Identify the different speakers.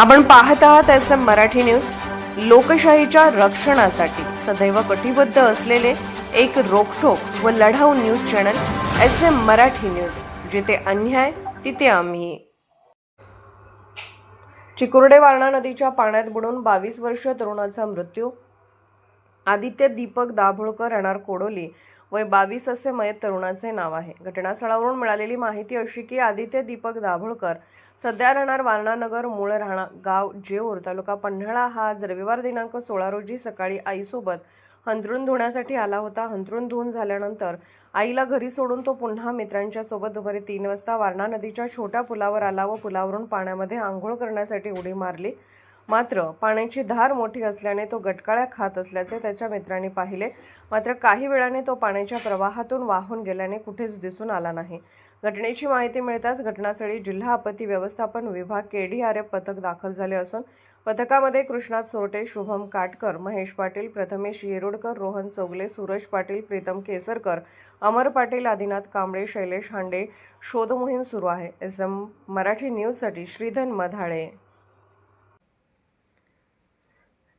Speaker 1: आपण पाहत आहात एस एम मराठी न्यूज. लोकशाहीच्या रक्षणासाठी सदैव कटिबद्ध असलेले एक रोखोक व लढाऊ news channel S M Marathi news. जिथे अन्याय तिथे आम्ही. चिकुर्डे वारणा नदीच्या पाण्यात बुडून बावीस वर्ष तरुणाचा मृत्यू. आदित्य दीपक दाभोळकर राहणार कोडोली वय बावीस असे मयत तरुणाचे नाव आहे. घटनास्थळावरून मिळालेली माहिती अशी की आदित्य दीपक दाभोळकर सध्या राहणार वारणानगर मूळ राहणा गाव जेऊर तालुका पन्हाळा. हा आज रविवार दिनांक सोळा रोजी सकाळी आईसोबत हंतरून धुण्यासाठी आला होता. हंतरून धुवून झाल्यानंतर आईला घरी सोडून तो पुन्हा मित्रांच्या सोबत दुपारी तीन वाजता वारणा नदीच्या छोट्या पुलावर आला व पुलावरून पाण्यामध्ये आंघोळ करण्यासाठी उडी मारली. मात्र पाण्याची धार मोठी असल्याने तो गटकाळ्या खात असल्याचे त्याच्या मित्रांनी पाहिले. मात्र काही वेळाने तो पाण्याच्या प्रवाहातून वाहून गेल्याने कुठेच दिसून आला नाही. घटनेची माहिती मिळताच घटनास्थळी जिल्हा आपत्ती व्यवस्थापन विभाग केडीआरएफ पथक दाखल झाले असून पथकामध्ये कृष्णात सोरटे शुभम काटकर महेश पाटील प्रथमेश येरुडकर रोहन चौगले सूरज पाटील प्रीतम केसरकर अमर पाटील आदिनाथ कांबळे शैलेश हांडे शोधमोहीम सुरू आहे. एस एम मराठी न्यूजसाठी Shridhan Madhale.